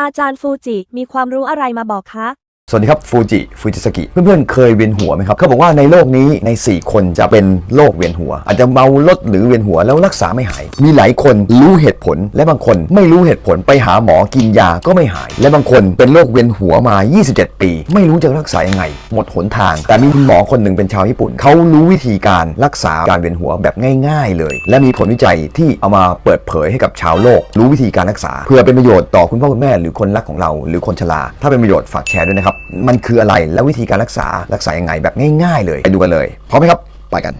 อาจารย์ฟูจิมีความรู้อะไรมาบอกคะ สวัสดีครับฟูจิฟูจิสกิเพื่อนๆเคยเวียนหัวไหมครับเขาบอกว่าในโลกนี้ใน 4 คนจะเป็นโรคเวียนหัว อาจจะเมาลดหรือเวียนหัวแล้วรักษาไม่หาย มีหลายคนรู้เหตุผล และบางคนไม่รู้เหตุผลไปหาหมอกินยาก็ไม่หาย และบางคนเป็นโรคเวียนหัวมา 27 ปี ไม่รู้จะรักษายังไง หมดหนทาง แต่มีคุณหมอคนหนึ่งเป็นชาวญี่ปุ่นเขารู้วิธีการรักษาการเวียนหัวแบบง่าย ๆ เลย และมีผลวิจัยที่เอามาเปิดเผยให้กับชาวโลก รู้วิธีการรักษา เพื่อเป็นประโยชน์ต่อคุณพ่อคุณแม่หรือคนรักของเรา หรือคนชราถ้าเป็นประโยชน์ฝากแชร์ด้วยนะครับมันคืออะไรและวิธีการรักษารักษายังไงแบบง่าย ๆ เลยไปดูกันเลยพร้อมไหมครับไปกัน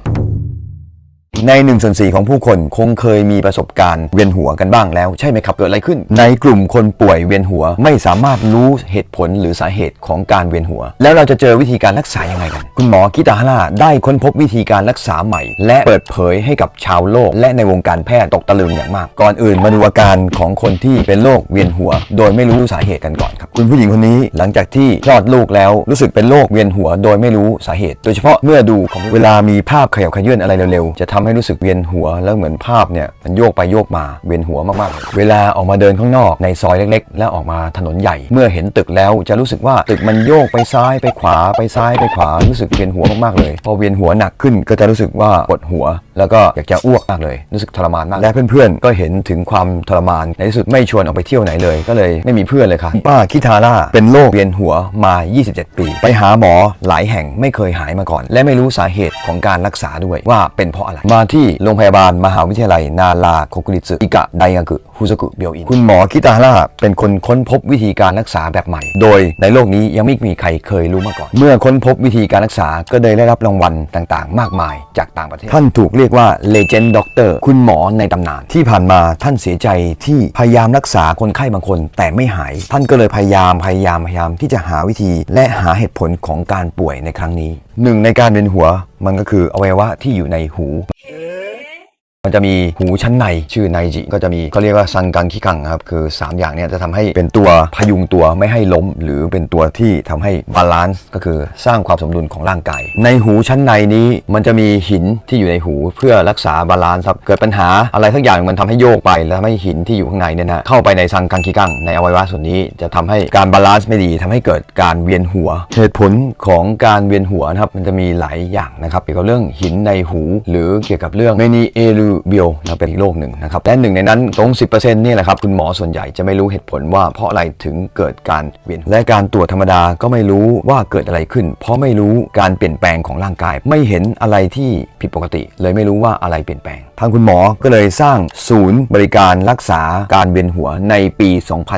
ใน1นส่วนสของผู้คนคงเคยมีประสบการณ์เวียนหัวกันบ้างแล้วใช่ไหมครับเกิดอะไรขึ้น ในกลุ่มคนป่วยเวียนหัวไม่สามารถรู้เหตุผลหรือสาเหตุของการเวียนหัว แล้วเราจะเจอวิธีการรักษายังไงกัน คุณหมอกิตาฮาร่าได้ค้นพบวิธีการรักษาใหม่ และเปิดเผยให้กับชาวโลก และในวงการแพทย์ตกตะลึงอย่างมาก ก่อนอื่นมาดูอาการของคนที่เป็นโรคเวียนหัว โดยไม่รู้สาเหตุกันก่อนครับคุณผู้หญิงคนนี้หลังจากที่คลอดลูกแล้วรู้สึกเป็นโรคเวียนหัว โดยไม่รู้สาเหตุ โดยเฉพาะเมื่อดูของเวลามีภาพขยับขยื่นอะไรเร็วๆจะทำให้รู้สึกเวียนหัวแล้วเหมือนภาพเนี่ยมันโยกไปโยกมาเวียนหัวมากๆเลยเวลาออกมาเดินข้างนอกในซอยเล็กๆ แล้วออกมาถนนใหญ่ เมื่อเห็นตึกแล้วจะรู้สึกว่าตึกมันโยกไปซ้ายไปขวาไปซ้ายไปขวารู้สึกเวียนหัวมากๆเลย พอเวียนหัวหนักขึ้นก็จะรู้สึกว่าปวดหัว แล้วก็อยากจะอ้วกมากเลย รู้สึกทรมานมากและเพื่อนๆ ก็เห็นถึงความทรมานในที่สุดไม่ชวนออกไปเที่ยวไหนเลย ก็เลยไม่มีเพื่อนเลยค่ะป้าคิทาร่าเป็นโรคเวียนหัวมา 27 ปี ไปหาหมอหลายแห่งไม่เคยหายมาก่อน และไม่รู้สาเหตุของการรักษาด้วยว่าเป็นเพราะอะไรมาที่โรงพยาบาลมหาวิทยาลัย นาราโคกุริสึอิกะไดงากุฮุซกุเบียวอิน คุณหมอคิตาฮาร่าเป็นคนค้นพบวิธีการรักษาแบบใหม่ โดยในโลกนี้ยังไม่มีใครเคยรู้มาก่อน เมื่อค้นพบวิธีการรักษาก็เลยได้รับรางวัลต่างๆ มากมายจากต่างประเทศ ท่านถูกเรียกว่า Legend Doctor คุณหมอในตำนานที่ผ่านมาท่านเสียใจที่พยายามรักษาคนไข้บางคน แต่ไม่หาย ท่านก็เลยพยายามพยายามพยายามที่จะหาวิธี และหาเหตุผลของการป่วยในครั้งนี้หนึ่งในการเวียนหัวมันก็คืออวัยวะที่อยู่ในหู มันจะมีหูชั้นในชื่อไนจิก็จะมีเขาเรียกว่าซังกังคิกังครับคือ 3 อย่างเนี้จะทำให้เป็นตัวพยุงตัวไม่ให้ล้ม หรือเป็นตัวที่ทำให้บาลานซ์ก็คือสร้างความสมดุลของร่างกาย ในหูชั้นในนี้มันจะมีหินที่อยู่ในหูเพื่อรักษาบาลานซ์ครับเกิดปัญหาอะไรสักอย่างมันทำให้โยกไป แล้วทำให้หินที่อยู่ข้างในเนี่ยนะเข้าไปในซังกังคิกังในอวัยวะส่วนนี้จะทำให้การบาลานซ์ไม่ดีทำให้เกิดการเวียนหัว เหตุผลของการเวียนหัวนะครับมันจะมีหลายอย่างนะครับเกี่ยวกับเรื่องหินในหู หรือเกี่ยวกับเรื่องเมนีเอลูเบียนะเป็นอีกโรคหนึ่งนะครับและหนึ่งในนั้นตรง 10%นี่แหละครับคุณหมอส่วนใหญ่จะไม่รู้เหตุผลว่าเพราะอะไรถึงเกิดการเวียนและการตรวจธรรมดาก็ไม่รู้ว่าเกิดอะไรขึ้น เพราะไม่รู้การเปลี่ยนแปลงของร่างกาย ไม่เห็นอะไรที่ผิดปกติ เลยไม่รู้ว่าอะไรเปลี่ยนแปลง ทางคุณหมอก็เลยสร้างศูนย์บริการรักษาการเวียนหัวในปี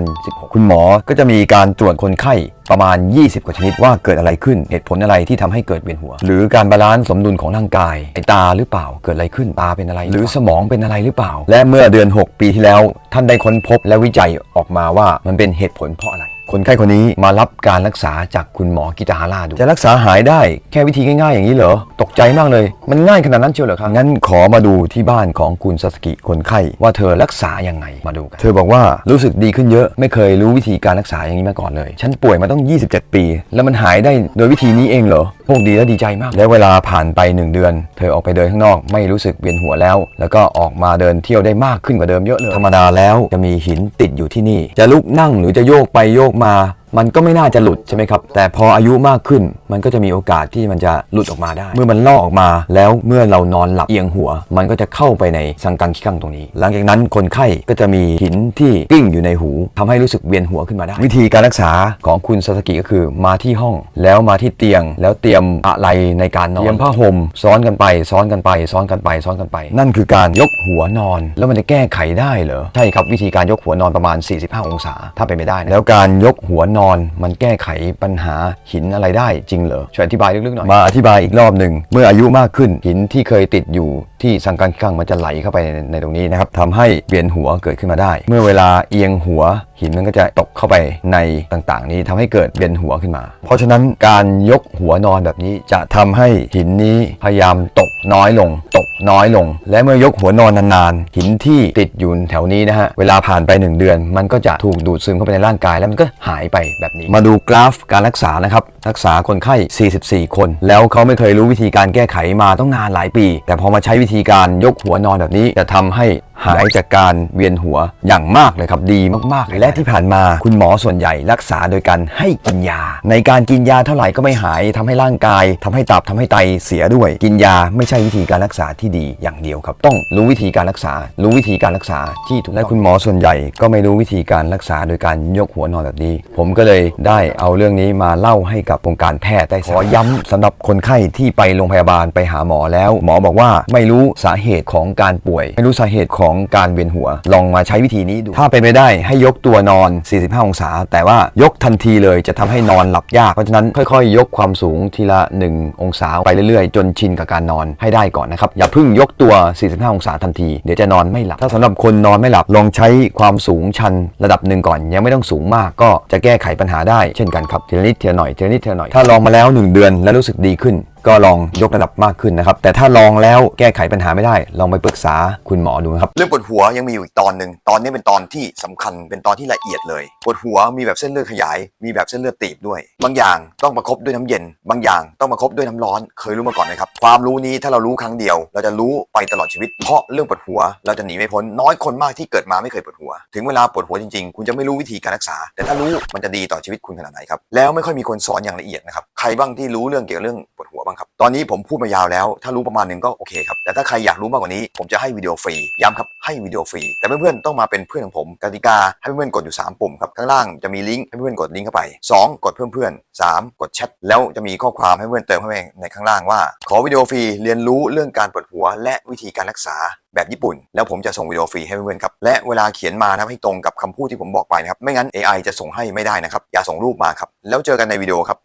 2016 คุณหมอก็จะมีการตรวจคนไข้ ประมาณ 20 กว่าชนิดว่าเกิดอะไรขึ้น เหตุผลอะไรที่ทำให้เกิดเวียนหัว หรือการบาลานซ์สมดุลของร่างกายไอตาหรือเปล่าเกิดอะไรขึ้นตาเป็นอะไร หรือสมองเป็นอะไรหรือเปล่า และเมื่อเดือน 6 ปีที่แล้ว ท่านได้ค้นพบและวิจัยออกมาว่ามันเป็นเหตุผลเพราะอะไร คนไข้คนนี้มารับการรักษาจากคุณหมอกิตาฮาร่าดู จะรักษาหายได้แค่วิธีง่ายๆ อย่างนี้เหรอ ตกใจมากเลย มันง่ายขนาดนั้นเชียวเหรอครับ งั้นขอมาดูที่บ้านของคุณซาสกิคนไข้ว่าเธอรักษายังไงมาดูกัน เธอบอกว่ารู้สึกดีขึ้นเยอะไม่เคยรู้วิธีการรักษาอย่างนี้มาก่อนเลย ฉันป่วยมาต้อง 27 ปี แล้วมันหายได้โดยวิธีนี้เองเหรอ โชคดีและดีใจมาก และเวลาผ่านไป 1 เดือน เธอออกไปเดินข้างนอกไม่รู้สึกเวียนหัวแล้ว แล้วก็ออกมาเดินเที่ยวได้มากขึ้นกว่าเดิมเยอะเลย ธรรมดาแล้วจะมีหินติดอยู่ที่นี่ จะลุกนั่งหรือจะโยกไปโยกมามันก็ไม่น่าจะหลุดใช่ไหมครับ แต่พออายุมากขึ้น มันก็จะมีโอกาสที่มันจะหลุดออกมาได้ เมื่อมันลอกออกมาแล้วเมื่อเรานอนหลับเอียงหัว มันก็จะเข้าไปในสังกังขี้กังตรงนี้ หลังจากนั้นคนไข้ก็จะมีหินที่กิ้งอยู่ในหูทำให้รู้สึกเวียนหัวขึ้นมาได้ วิธีการรักษาของคุณซาสกิก็คือมาที่ห้อง แล้วมาที่เตียง แล้วเตรียมอะไรในการนอนเตรียมผ้าห่มซ้อนกันไป ซ้อนกันไป ซ้อนกันไป ซ้อนกันไป นั่นคือการยกหัวนอน แล้วมันจะแก้ไขได้เหรอใช่ครับวิธีการยกหัวนอนประมาณ 45 องศา ถ้าเป็นไปได้แล้วการยกหัวนนอนมันแก้ไขปัญหาหินอะไรได้จริงเหรอช่วยอธิบายลึกๆหน่อยมาอธิบายอีกรอบหนึ่งเมื่ออายุมากขึ้นหินที่เคยติดอยู่ที่สังกังข้างมันจะไหลเข้าไปในในตรงนี้นะครับทำให้เวียนหัวเกิดขึ้นมาได้ เมื่อเวลาเอียงหัวหินมันก็จะตกเข้าไปในต่างๆ นี้ทำให้เกิดเวียนหัวขึ้นมา เพราะฉะนั้นการยกหัวนอนแบบนี้จะทำให้หินนี้พยายามตกน้อยลง น้อยลง และเมื่อยกหัวนอนนานๆหินที่ติดอยู่แถวนี้นะฮะ เวลาผ่านไป 1 เดือน มันก็จะถูกดูดซึมเข้าไปในร่างกาย แล้วมันก็หายไปแบบนี้ มาดูกราฟการรักษานะครับ รักษาคนไข้ 44 คน แล้วเขาไม่เคยรู้วิธีการแก้ไขมาต้องนานหลายปี แต่พอมาใช้วิธีการยกหัวนอนแบบนี้จะทำให้ หายจากการเวียนหัวอย่างมากเลยครับดีมากๆเลยและที่ผ่านมาคุณหมอส่วนใหญ่รักษาโดยการให้กินยา ในการกินยาเท่าไหร่ก็ไม่หายทำให้ร่างกายทำให้ตับทำให้ไตเสียด้วย กินยาไม่ใช่วิธีการรักษาที่ดีอย่างเดียวครับ ต้องรู้วิธีการรักษา รู้วิธีการรักษาที่ถูกและคุณหมอส่วนใหญ่ก็ไม่รู้วิธีการรักษาโดยการยกหัวนอนแบบนี้ ผมก็เลยได้เอาเรื่องนี้มาเล่าให้กับวงการแพทย์ได้ขอย้ำสำหรับคนไข้ที่ไปโรงพยาบาลไปหาหมอแล้ว หมอบอกว่าไม่รู้สาเหตุของการป่วย ไม่รู้สาเหตุของการเวียนหัว ลองมาใช้วิธีนี้ดู ถ้าเป็นไปได้ให้ยกตัวนอน 45 องศา แต่ว่ายกทันทีเลยจะทำให้นอนหลับยาก เพราะฉะนั้นค่อยๆ ยกความสูงทีละ 1 องศาไปเรื่อยๆ จนชินกับการนอนให้ได้ก่อนนะครับ อย่าเพิ่งยกตัว 45 องศาทันที เดี๋ยวจะนอนไม่หลับ ถ้าสำหรับคนนอนไม่หลับลองใช้ความสูงชันระดับหนึ่งก่อน ยังไม่ต้องสูงมากก็จะแก้ไขปัญหาได้เช่นกันครับทีละนิดทีละหน่อยทีละนิดทีละหน่อยถ้าลองมาแล้ว 1 เดือนแล้วรู้สึกดีขึ้น ก็ลองยกระดับมากขึ้นนะครับ แต่ถ้าลองแล้วแก้ไขปัญหาไม่ได้ ลองไปปรึกษาคุณหมอดูนะครับ เรื่องปวดหัวยังมีอยู่อีกตอนหนึ่งตอนนี้เป็นตอนที่สำคัญเป็นตอนที่ละเอียดเลยปวดหัวมีแบบเส้นเลือดขยาย มีแบบเส้นเลือดตีบด้วย บางอย่างต้องประคบด้วยน้ำเย็น บางอย่างต้องประคบด้วยน้ำร้อน เคยรู้มาก่อนไหมครับความรู้นี้ถ้าเรารู้ครั้งเดียว เราจะรู้ไปตลอดชีวิต เพราะเรื่องปวดหัว เราจะหนีไม่พ้นน้อยคนมากที่เกิดมาไม่เคยปวดหัว ถึงเวลาปวดหัวจริงๆ คุณจะไม่รู้วิธีการรักษา แต่ถ้ารู้มันจะดีต่อชีวิตคุณขนาดไหนครับแล้วไม่ค่อยมีคนสอนอย่างละเอียดนะครับใครบ้างที่รู้เรื่องเกี่ยวกับเรื่องปวดหัวบ้างครับ ตอนนี้ผมพูดมายาวแล้ว ถ้ารู้ประมาณหนึ่งก็โอเคครับ แต่ถ้าใครอยากรู้มากกว่านี้ ผมจะให้วิดีโอฟรี ย้ำครับ ให้วิดีโอฟรี แต่เพื่อนๆต้องมาเป็นเพื่อนของผม กติกาให้เพื่อนๆกดอยู่ 3 ปุ่มครับ ข้างล่างจะมีลิงก์ให้เพื่อนๆกดลิงก์เข้าไป 2 กดเพิ่มเพื่อน3กดแชท แล้วจะมีข้อความให้เพื่อนเติมเข้าไปในข้างล่างว่า ขอวิดีโอฟรี เรียนรู้เรื่องการปวดหัว และวิธีการรักษาแบบญี่ปุ่น แล้วผมจะส่งวิดีโอฟรีให้เพื่อนๆครับ และเวลาเขียนมานะครับให้ตรงกับคำพูดที่ผมบอกไปนะครับ ไม่งั้น AI จะส่งให้ไม่ได้นะครับ อย่าส่งรูปมาครับ แล้วเจอกันในวิดีโอครับ